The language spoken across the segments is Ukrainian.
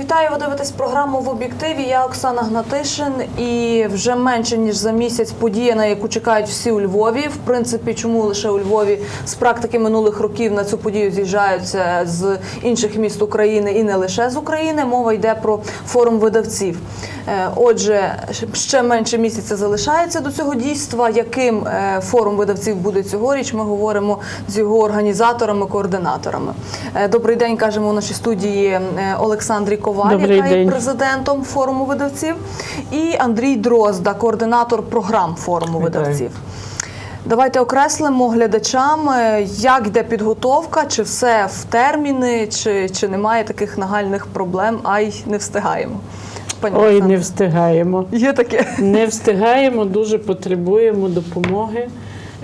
Вітаю, ви дивитесь програму в об'єктиві. Я Оксана Гнатишин. І вже менше ніж за місяць подія, на яку чекають всі у Львові. В принципі, чому лише у Львові з практики минулих років на цю подію з'їжджаються з інших міст України і не лише з України. Мова йде про форум видавців. Е, Отже, ще менше місяця залишається до цього дійства. Яким е, форум видавців буде цьогоріч? Ми говоримо з його організаторами, координаторами. Е, Добрий день, кажемо у нашій студії Олександрі Коваль, Добрий яка є день. президентом форуму видавців, і Андрій Дрозда, координатор програм форуму Вітаю. видавців. Давайте окреслимо глядачам, е, як йде підготовка, чи все в терміни, чи, чи немає таких нагальних проблем, ай не встигаємо. Пані Ой, не встигаємо. Є таке. Не встигаємо, дуже потребуємо допомоги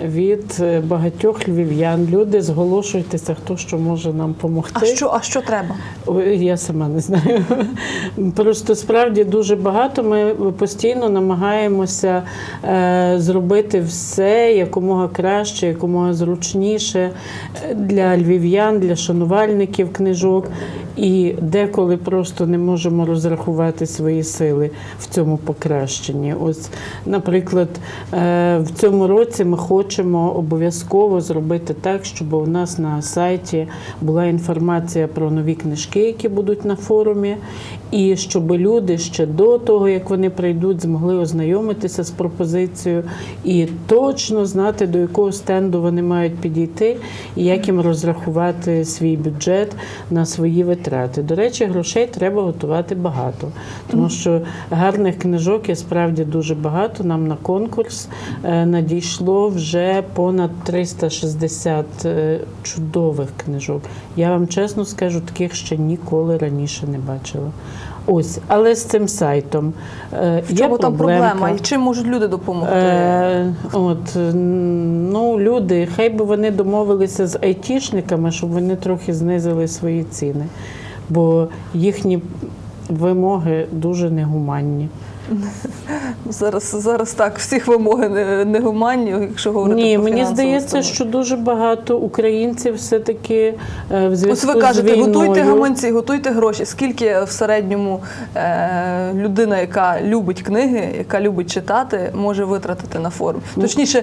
від е, багатьох львів'ян. Люди, зголошуйтеся, хто що може нам допомогти. А що, а що треба? Я сама не знаю. Просто справді дуже багато. Ми постійно намагаємося е, зробити все якомога краще, якомога зручніше е, для львів'ян, для шанувальників книжок. І деколи просто не можемо розрахувати свої сили в цьому покращенні. Ось, наприклад, в цьому році ми хочемо обов'язково зробити так, щоб у нас на сайті була інформація про нові книжки, які будуть на форумі, і щоб люди ще до того, як вони прийдуть, змогли ознайомитися з пропозицією і точно знати, до якого стенду вони мають підійти, і як їм розрахувати свій бюджет на свої витрати. До речі, грошей треба готувати багато, тому що гарних книжок є справді дуже багато. Нам на конкурс е, надійшло вже понад 360 е, чудових книжок. Я вам чесно скажу, таких ще ніколи раніше не бачила. Ось, але з цим сайтом е, В чому там проблема? І чим можуть люди допомогти? Е, от, ну, люди, хай би вони домовилися з айтішниками, щоб вони трохи знизили свої ціни, бо їхні вимоги дуже негуманні. Зараз, зараз так, всіх вимоги не- негуманні, якщо говорити Ні, про мені здається, становище. що дуже багато українців все-таки е, в Ось ви кажете, з війною... готуйте гаманці, готуйте гроші. Скільки в середньому е, людина, яка любить книги, яка любить читати, може витратити на форум? Ну. Точніше,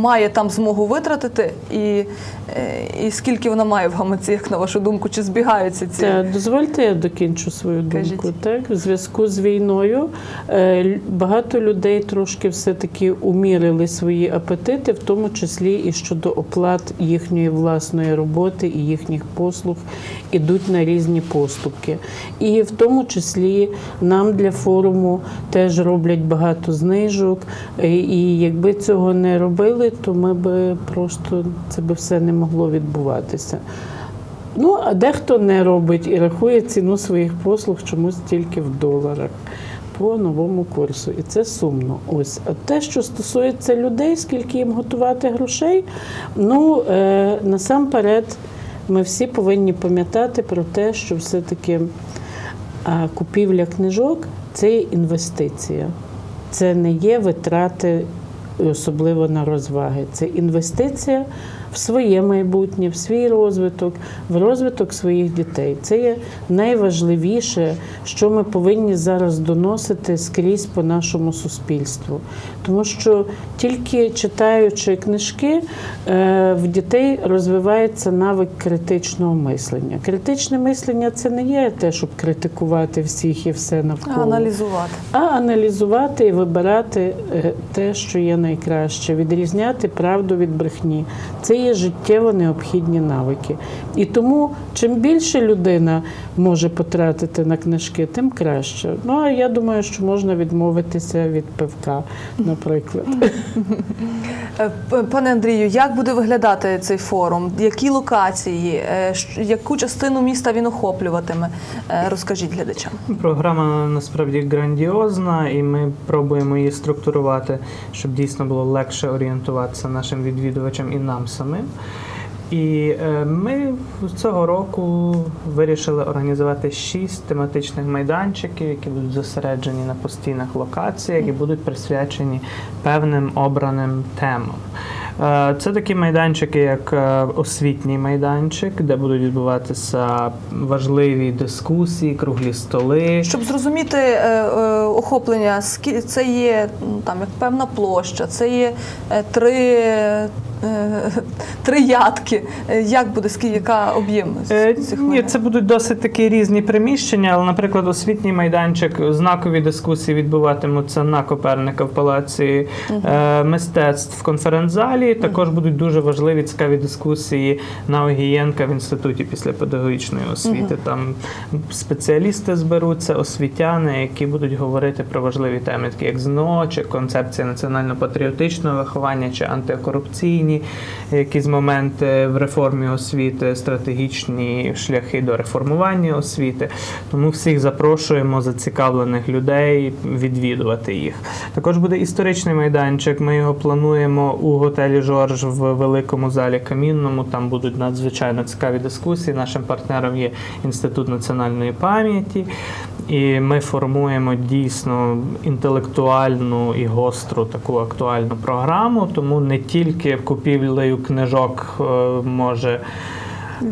має там змогу витратити, і, е, і скільки вона має в гаманці, як на вашу думку, чи збігаються ці? Та, дозвольте, я докінчу свою думку. Кажіть. Так, в зв'язку з війною багато людей трошки все-таки умірили свої апетити, в тому числі і щодо оплат їхньої власної роботи і їхніх послуг ідуть на різні поступки. І в тому числі нам для форуму теж роблять багато знижок. Е, І якби цього не робили, то ми би просто це би все не могло відбуватися. Ну, а дехто не робить і рахує ціну своїх послуг чомусь тільки в доларах по новому курсу. І це сумно. Ось. А те, що стосується людей, скільки їм готувати грошей, ну е, насамперед ми всі повинні пам'ятати про те, що все-таки купівля книжок це є інвестиція. Це не є витрати, особливо на розваги. Це інвестиція в своє майбутнє, в свій розвиток, в розвиток своїх дітей. Це є найважливіше, що ми повинні зараз доносити скрізь по нашому суспільству. Тому що тільки читаючи книжки, е, в дітей розвивається навик критичного мислення. Критичне мислення це не є те, щоб критикувати всіх і все навколо Аналізувати. а аналізувати і вибирати е, те, що є найкраще, відрізняти правду від брехні. Це є життєво необхідні навики. І тому, чим більше людина може потратити на книжки, тим краще. Ну а я думаю, що можна відмовитися від пивка, наприклад. Пане Андрію, як буде виглядати цей форум? Які локації? Е, Яку частину міста він охоплюватиме? Е, Розкажіть глядачам. Програма насправді грандіозна, і ми пробуємо її структурувати, щоб дійсно було легше орієнтуватися нашим відвідувачам і нам самим. І е, ми цього року вирішили організувати шість тематичних майданчиків, які будуть зосереджені на постійних локаціях і будуть присвячені певним обраним темам. Е, Це такі майданчики, як е, освітній майданчик, де будуть відбуватися важливі дискусії, круглі столи. Щоб зрозуміти охоплення, це є ну, там як певна площа, це є три, е, три ядки. Е, Як буде скільки яка об'єм Е, цих Ні, це будуть досить такі різні приміщення, але, наприклад, освітній майданчик, знакові дискусії відбуватимуться на Коперника в палаці е, мистецтв в конференц-залі. Також будуть дуже важливі цікаві дискусії на Огієнка в інституті після педагогічної освіти. Там спеціалісти зберуться, освітяни, які будуть говорити про важливі теми, такі як ЗНО, чи концепція національно-патріотичного виховання, чи антикорупційні якісь моменти в реформі освіти, стратегічні шляхи до реформування освіти. Тому всіх запрошуємо зацікавлених людей відвідувати їх. Також буде історичний майданчик. Ми його плануємо у готелі Жорж в великому залі Камінному. Там будуть надзвичайно цікаві дискусії. Нашим партнером є Інститут національної пам'яті. І ми формуємо дійсно інтелектуальну і гостру таку актуальну програму, тому не тільки купівлею книжок е, може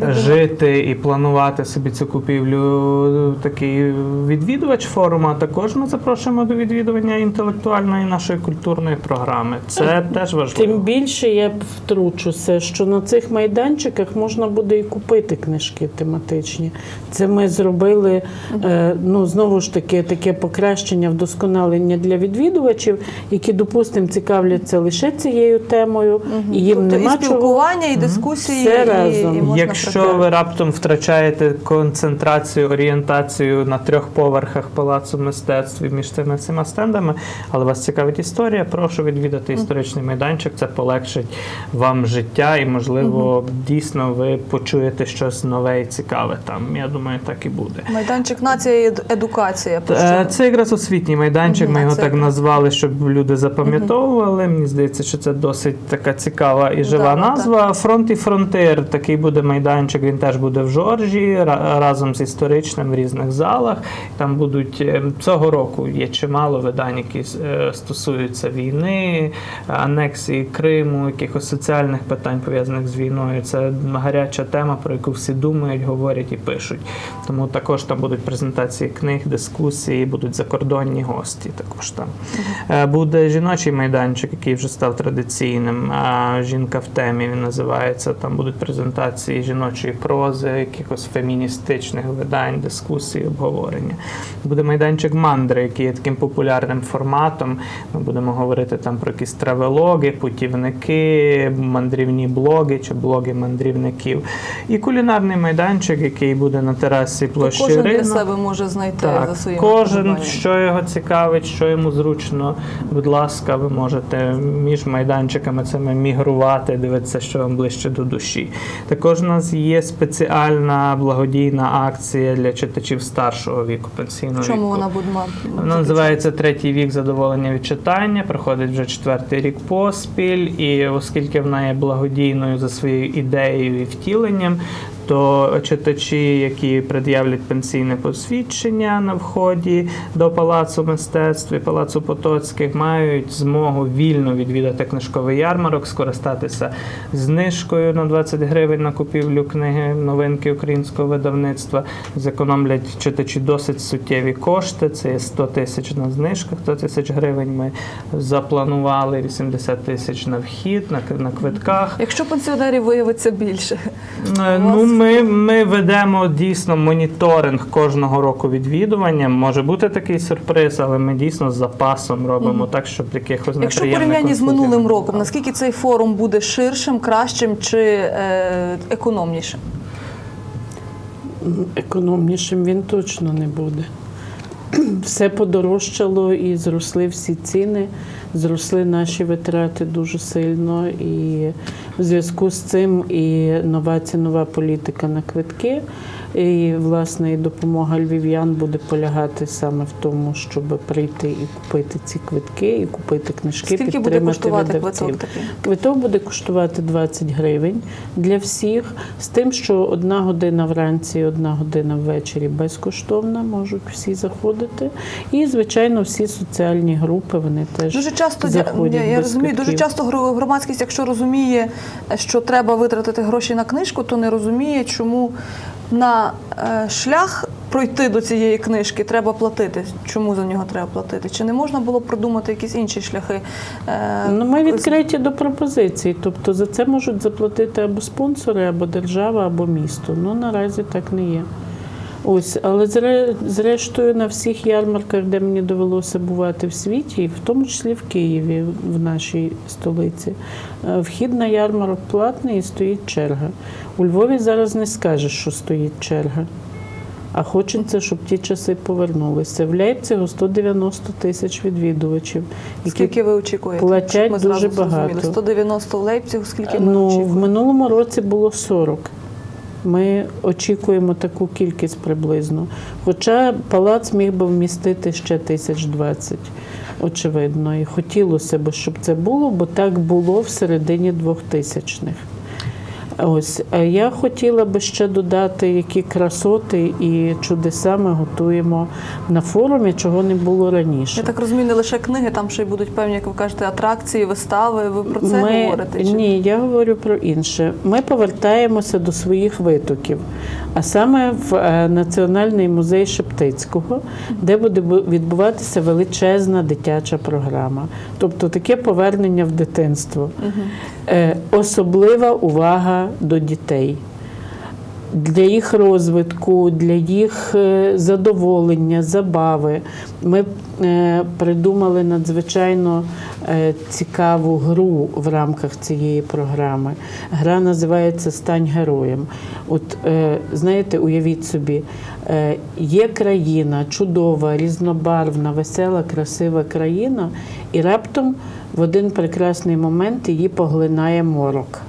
жити і планувати собі цю купівлю такий відвідувач форуму, а також ми запрошуємо до відвідування інтелектуальної нашої культурної програми. Це теж важливо. Тим більше я втручуся, що на цих майданчиках можна буде і купити книжки тематичні. Це ми зробили е, ну знову ж таки таке покращення, вдосконалення для відвідувачів, які, допустимо, цікавляться лише цією темою, і їм Тобто нема і чого. і дискусії, Все і, разом. і можна Якщо ви раптом втрачаєте концентрацію, орієнтацію на трьох поверхах палацу мистецтв між цими всіма стендами, але вас цікавить історія, прошу відвідати історичний майданчик. Це полегшить вам життя, і можливо дійсно ви почуєте щось нове і цікаве там. Я думаю, так і буде. майданчик нація і едукація. Е? Це якраз освітній майданчик. Ми його так назвали, щоб люди запам'ятовували. Мені здається, що це досить така цікава і жива назва. Фронт і фронтир. Такий буде майданчик. Він теж буде в Жоржі разом з історичним в різних залах. Там будуть е, цього року є чимало видань, які е, стосуються війни, анексії Криму, якихось соціальних питань пов'язаних з війною. Це гаряча тема, про яку всі думають, говорять і пишуть. Тому також там будуть презентації книг, дискусії, будуть закордонні гості. Також там Е, буде жіночий майданчик, який вже став традиційним. Жінка в темі він називається. Там будуть презентації жіночої прози, якихось феміністичних видань, дискусії, обговорення. Буде майданчик мандри, який є таким популярним форматом. Ми будемо говорити там про якісь травелоги, путівники, мандрівні блоги чи блоги мандрівників. І кулінарний майданчик, який буде на терасі площі Кожен для себе може знайти за Так, своїм кожен, що його цікавить, що йому зручно, будь ласка, ви можете між майданчиками цими мігрувати, дивитися, що вам ближче до душі. Також у нас є спеціальна благодійна акція для читачів старшого віку, пенсійного чому віку. вона буде мати? Вона називається третій вік задоволення від читання. Проходить вже четвертий рік поспіль, і оскільки вона є благодійною за своєю ідеєю і втіленням, то читачі, які пред'являть пенсійне посвідчення на вході до палацу мистецтв і палацу Потоцьких, мають змогу вільно відвідати книжковий ярмарок, скористатися знижкою на 20 гривень на купівлю книги новинки українського видавництва. Зекономлять читачі досить суттєві кошти. Це є 100 тисяч на знижках, 100 тисяч гривень. Ми запланували 80 тисяч на вхід, на, на квитках. Якщо пенсіонерів виявиться більше, Е, Ну, ми, ми ведемо дійсно моніторинг кожного року відвідування. Може бути такий сюрприз, але ми дійсно з запасом робимо так, щоб якихось якщо в неприємних порівнянні з не минулим роком, наскільки цей форум буде ширшим, кращим чи е, економнішим? економнішим він точно не буде. Все подорожчало і зросли всі ціни, зросли наші витрати дуже сильно. І В зв'язку з цим і нова цінова політика на квитки, і власне і допомога львів'ян буде полягати саме в тому, щоб прийти і купити ці квитки, і купити книжки, Скільки буде підтримати коштувати видавців. квиток такий? Квиток буде коштувати 20 гривень для всіх, з тим, що одна година вранці, і одна година ввечері безкоштовна, можуть всі заходити. І, звичайно, всі соціальні групи вони теж Дуже часто я, заходять я, розумію, дуже часто гро- громадськість, якщо розуміє, що треба витратити гроші на книжку, то не розуміє, чому на е, шлях пройти до цієї книжки треба платити. Чому за нього треба платити? Чи не можна було придумати якісь інші шляхи? Е, Ну, ми відкриті до пропозицій. Тобто за це можуть заплатити або спонсори, або держава, або місто. Ну наразі так не є. Ось, але зре- зрештою на всіх ярмарках, де мені довелося бувати в світі, і в тому числі в Києві, в нашій столиці, е, вхід на ярмарок платний і стоїть черга. У Львові зараз не скажеш, що стоїть черга. А хочеться, щоб ті часи повернулися. В Лейпцигу 190 тисяч відвідувачів, які Скільки ви очікуєте? платять ми дуже багато. 190 в Лейпцигу, скільки ми Ну, в минулому році було 40. Ми очікуємо таку кількість приблизно. Хоча палац міг би вмістити ще тисяч двадцять, очевидно. І хотілося б, щоб це було, бо так було в середині 2000-х. Ось я хотіла би ще додати, які красоти і чудеса ми готуємо на форумі, чого не було раніше. Я так розумію, не лише книги, там ще й будуть певні, як ви кажете, атракції, вистави. Ви про це Ми, говорите? Чи? Ні, я говорю про інше. Ми повертаємося до своїх витоків, а саме в е, Національний музей Шептицького, де буде відбуватися величезна дитяча програма. Тобто таке повернення в дитинство. Е, Особлива увага до дітей. Для їх розвитку, для їх е, задоволення, забави. Ми е, придумали надзвичайно е, цікаву гру в рамках цієї програми. Гра називається Стань героєм. От е, знаєте, уявіть собі, е, є країна чудова, різнобарвна, весела, красива країна, і раптом в один прекрасний момент її поглинає морок.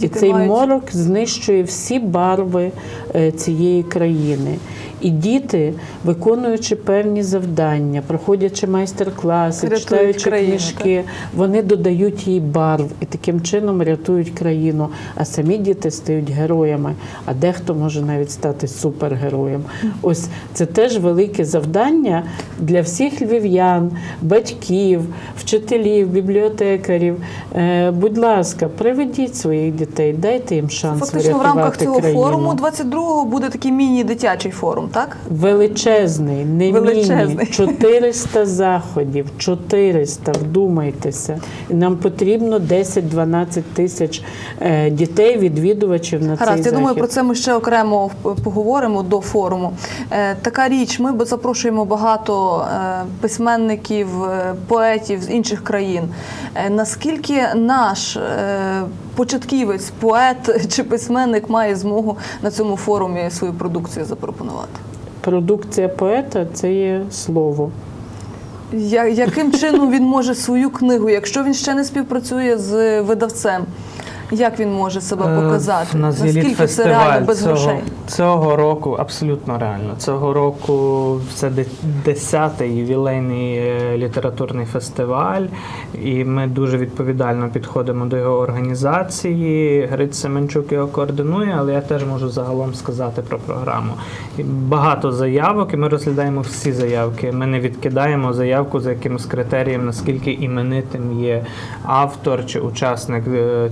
І цей морок знищує всі барви е, цієї країни. І діти, виконуючи певні завдання, проходячи майстер-класи, читаючи країну, книжки, вони додають їй барв і таким чином рятують країну. А самі діти стають героями, а дехто може навіть стати супергероєм. Ось це теж велике завдання для всіх львів'ян, батьків, вчителів, бібліотекарів. Е, Будь ласка, приведіть своїх дітей, дайте їм шанс Фактично в рамках цього країну. форуму 22-го буде такий міні-дитячий форум, так? Величезний, не Величезний. 400 заходів, 400, вдумайтеся. Нам потрібно 10-12 тисяч е, дітей, відвідувачів на Гаразд, цей я думаю, про це ми ще окремо поговоримо до форуму. Е, Така річ, ми запрошуємо багато е, письменників, поетів з інших країн. Наскільки наш початківець, поет чи письменник має змогу на цьому форумі свою продукцію запропонувати? Продукція поета це є слово. Я- Яким чином він може свою книгу, якщо він ще не співпрацює з видавцем? Як він може себе Е, показати? Наскільки це реально без цього, грошей? цього року, абсолютно реально. Цього року це де- 10-й ювілейний е, літературний фестиваль, і ми дуже відповідально підходимо до його організації. Гриць Семенчук його координує, але я теж можу загалом сказати про програму. Багато заявок, і ми розглядаємо всі заявки. Ми не відкидаємо заявку за якимось критерієм, наскільки іменитим є автор чи учасник е,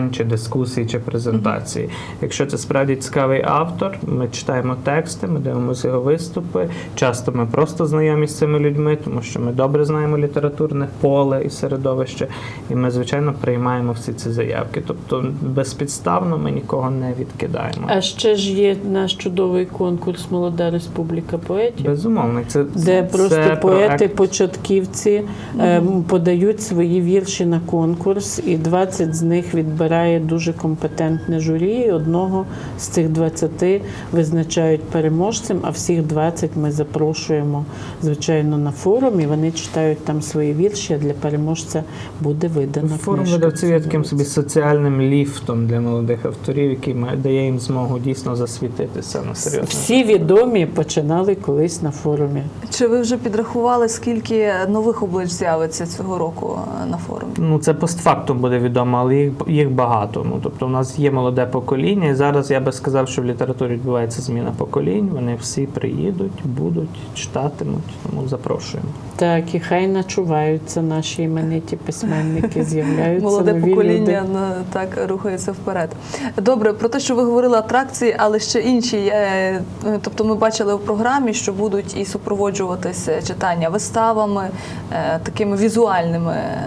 читань, чи дискусій, чи презентації. Якщо це справді цікавий автор, ми читаємо тексти, ми дивимося його виступи. Часто ми просто знайомі з цими людьми, тому що ми добре знаємо літературне поле і середовище, і ми, звичайно, приймаємо всі ці заявки. Тобто безпідставно ми нікого не відкидаємо. А ще ж є наш чудовий конкурс Молода Республіка поетів. Безумовно, це Де просто це проект поети-початківці е, м, подають свої вірші на конкурс, і 20 з них відбирають обирає дуже компетентне журі. і Одного з цих 20 визначають переможцем, а всіх 20 ми запрошуємо, звичайно, на форум, і вони читають там свої вірші. А для переможця буде видана Форум видавців є таким собі соціальним ліфтом для молодих авторів, який має- дає їм змогу дійсно засвітитися на серйозно. Всі відомі починали колись на форумі. Чи ви вже підрахували, скільки нових облич з'явиться цього року на форумі? Ну, це постфактум буде відомо, але їх, їх багато. Ну, тобто, у нас є молоде покоління, і зараз я би сказав, що в літературі відбувається зміна поколінь. Вони всі приїдуть, будуть, читатимуть, тому запрошуємо. Так, і хай начуваються наші імениті письменники, з'являються Молоде нові покоління люди. на- так рухається вперед. Добре, про те, що ви говорили атракції, але ще інші. Е, Тобто, ми бачили в програмі, що будуть і супроводжуватися читання виставами, е, такими візуальними е,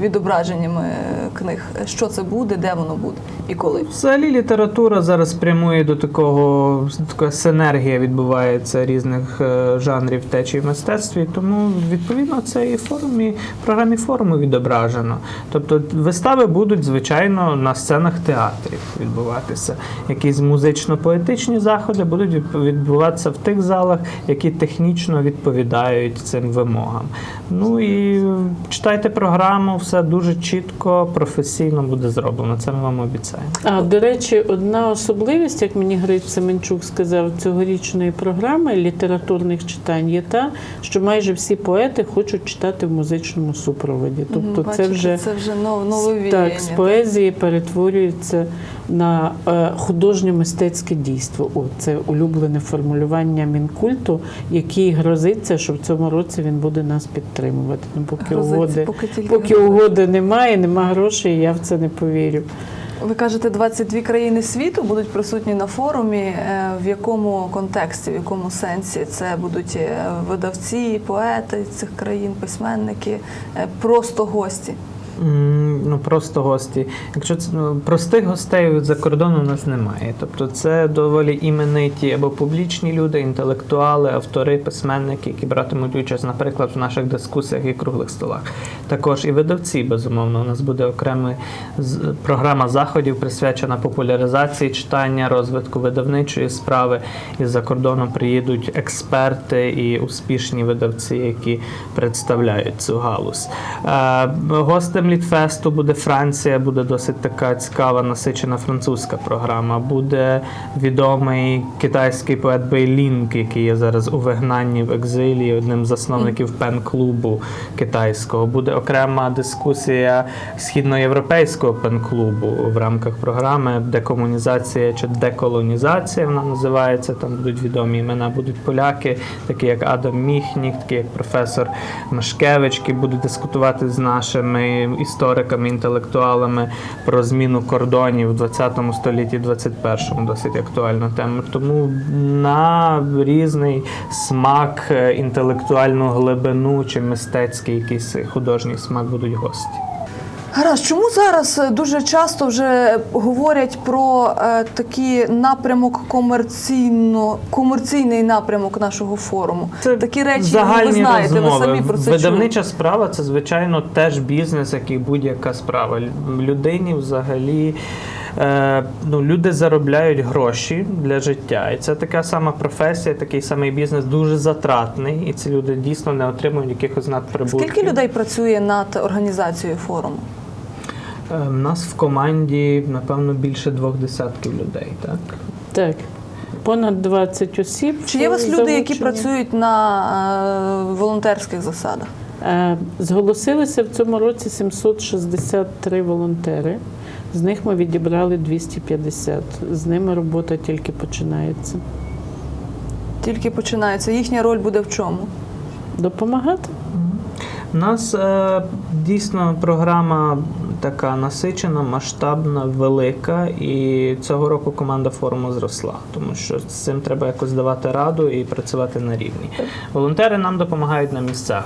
відображеннями книг. Що це буде, де воно буде і коли? Взагалі література зараз прямує до такого така синергія відбувається різних е, жанрів течій в мистецтві. Тому відповідно це і в форумі, програмі форуму відображено. Тобто вистави будуть звичайно на сценах театрів відбуватися. Якісь музично-поетичні заходи будуть відбуватися в тих залах, які технічно відповідають цим вимогам. Ну і читайте програму, все дуже чітко, професійно буде зроблено. Це ми вам обіцяємо. А до речі, одна особливість, як мені Грич Семенчук сказав, цьогорічної програми літературних читань є та, що майже всі поети хочуть читати в музичному супроводі. Тобто, Бачите, це вже це вже нове так, з поезії перетворюється на е, художньо-мистецьке дійство. О, це улюблене формулювання мінкульту, який грозиться, що в цьому році він буде нас підтримувати. Ну, поки Грозиться, угоди, поки поки угоди немає, нема грошей, я в це не повірю. Ви кажете, 22 країни світу будуть присутні на форумі. Е, В якому контексті, в якому сенсі це будуть е, видавці, поети цих країн, письменники, е, просто гості? Ну просто гості. Якщо це ну, простих гостей за кордону у нас немає. Тобто це доволі імениті або публічні люди, інтелектуали, автори, письменники, які братимуть участь, наприклад, в наших дискусіях і круглих столах. Також і видавці, безумовно. У нас буде окрема програма заходів, присвячена популяризації читання, розвитку видавничої справи. І за кордоном приїдуть експерти і успішні видавці, які представляють цю галузь. Е, Гостем Літфесту буде Франція, буде досить така цікава, насичена французька програма. Буде відомий китайський поет Бейлінг, який є зараз у вигнанні в екзилі, одним з засновників пен-клубу китайського. Буде окрема дискусія східноєвропейського пен-клубу в рамках програми Декомунізація чи деколонізація. Вона називається. Там будуть відомі імена, будуть поляки, такі як Адам Міхнік, такі як професор Машкевич, які будуть дискутувати з нашими істориками, інтелектуалами про зміну кордонів в 20 столітті, 21-му, досить актуальна тема. Тому на різний смак, е, інтелектуальну глибину чи мистецький якийсь художній смак будуть гості. Гаразд, чому зараз е, дуже часто вже говорять про е, такий напрямок комерційно, комерційний напрямок нашого форуму? такі речі ну, ви знаєте, розмови. ви самі про це Видавнича справа це звичайно теж бізнес, як і будь-яка справа. Людині взагалі. Е, Ну, люди заробляють гроші для життя, і це така сама професія, такий самий бізнес, дуже затратний, і ці люди дійсно не отримують якихось надприбутків. Скільки людей працює над організацією форуму? Е, У нас в команді, напевно, більше двох десятків людей, так? Так. Понад 20 осіб. Чи є у вас люди, які працюють на е, волонтерських засадах? Е, Зголосилися в цьому році 763 волонтери. З них ми відібрали 250. З ними робота тільки починається. Тільки починається. Їхня роль буде в чому? Допомагати? У нас е, дійсно програма така насичена, масштабна, велика, і цього року команда форуму зросла, тому що з цим треба якось давати раду і працювати на рівні. Волонтери нам допомагають на місцях.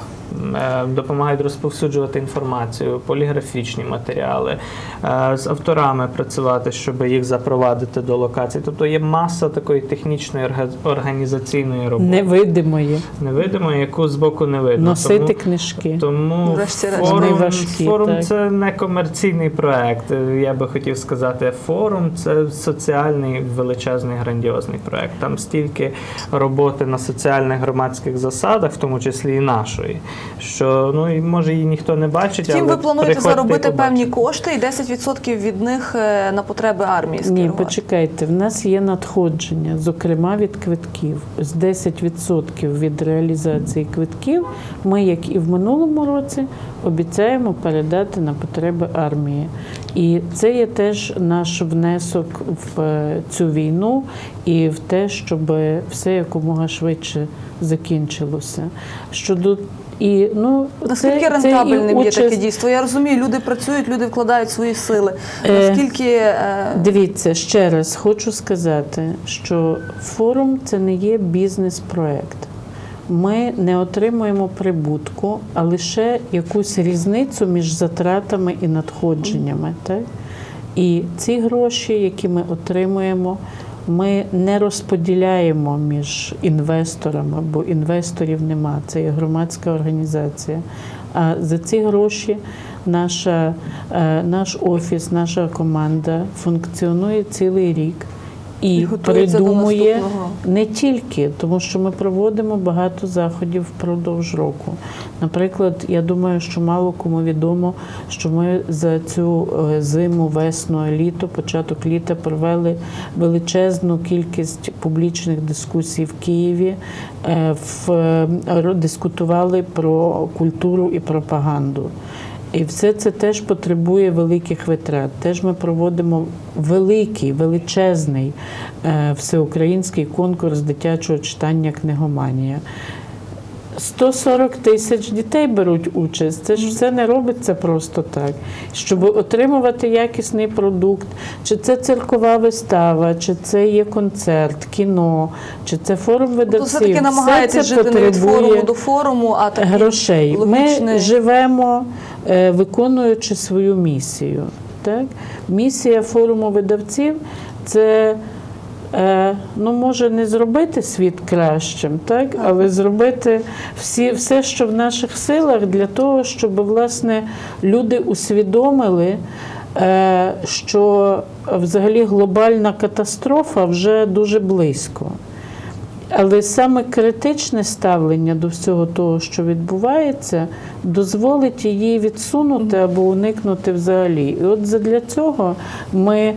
Е, допомагають розповсюджувати інформацію, поліграфічні матеріали, е, з авторами працювати, щоб їх запровадити до локацій. Тобто є маса такої технічної орга- організаційної роботи. Невидимої. Невидимої, яку з боку не видно. Носити Тому- книжки. тому форум, важкі, форум так. це не комерційний проект. Я би хотів сказати, форум це соціальний величезний грандіозний проект. Там стільки роботи на соціальних громадських засадах, в тому числі і нашої, що ну і може її ніхто не бачить. Втім, але ви плануєте заробити певні кошти, і 10% від них е, на потреби армії Ні, почекайте, в нас є надходження, зокрема від квитків. З 10% від реалізації квитків ми, як і в минулому році, обіцяємо передати на потреби армії. І це є теж наш внесок в е, цю війну і в те, щоб все якомога швидше закінчилося. Щодо і ну Наскільки це, це і рентабельним є таке дійство? Я розумію, люди працюють, люди вкладають свої сили. Е, Наскільки е, Дивіться, ще раз хочу сказати, що форум це не є бізнес-проект. Ми не отримуємо прибутку, а лише якусь різницю між затратами і надходженнями. Так? І ці гроші, які ми отримуємо, ми не розподіляємо між інвесторами, бо інвесторів нема. Це є громадська організація. А за ці гроші наша, е, наш офіс, наша команда функціонує цілий рік і, І придумує не тільки, тому що ми проводимо багато заходів впродовж року. Наприклад, я думаю, що мало кому відомо, що ми за цю е, зиму, весну, літо, початок літа провели величезну кількість публічних дискусій в Києві, е, в, е, дискутували про культуру і пропаганду. І все це теж потребує великих витрат. Теж ми проводимо великий, величезний е, всеукраїнський конкурс дитячого читання книгоманія. 140 тисяч дітей беруть участь. Це ж все не робиться просто так. Щоб отримувати якісний продукт, чи це циркова вистава, чи це є концерт, кіно, чи це форум то видавців. все-таки все жити не від форуму до форуму, а такі грошей. логічний- Ми живемо, е, виконуючи свою місію. Так? Місія форуму видавців це. Е, Ну, може не зробити світ кращим, так? але зробити всі, все, що в наших силах, для того, щоб власне люди усвідомили, е, що взагалі глобальна катастрофа вже дуже близько. Але саме критичне ставлення до всього того, що відбувається, дозволить її відсунути або уникнути взагалі. І от задля цього ми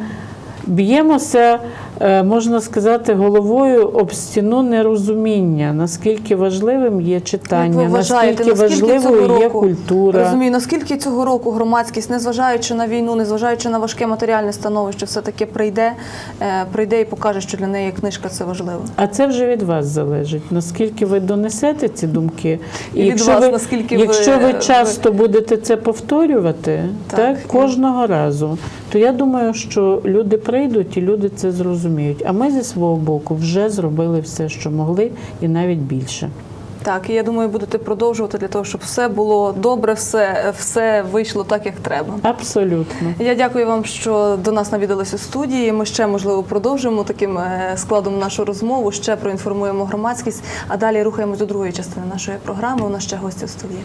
б'ємося, можна сказати, головою об стіну нерозуміння, наскільки важливим є читання, Як ви вважаєте, наскільки важливою цього є року культура. Розумію, наскільки цього року громадськість, незважаючи на війну, незважаючи на важке матеріальне становище, все-таки прийде, е, прийде і покаже, що для неї книжка це важливо. А це вже від вас залежить, наскільки ви донесете ці думки. І від якщо вас, ви, наскільки якщо ви ви- часто будете це повторювати, Так. так, кожного разу, то я думаю, що люди прийдуть і люди це зрозуміють. А ми зі свого боку вже зробили все, що могли, і навіть більше. Так, і я думаю, будете продовжувати для того, щоб все було добре, все, все вийшло так, як треба. Абсолютно. Я дякую вам, що до нас навідалися студії. Ми ще можливо продовжимо таким е, складом нашу розмову. Ще проінформуємо громадськість. А далі рухаємось до другої частини нашої програми. У нас ще гості в студії.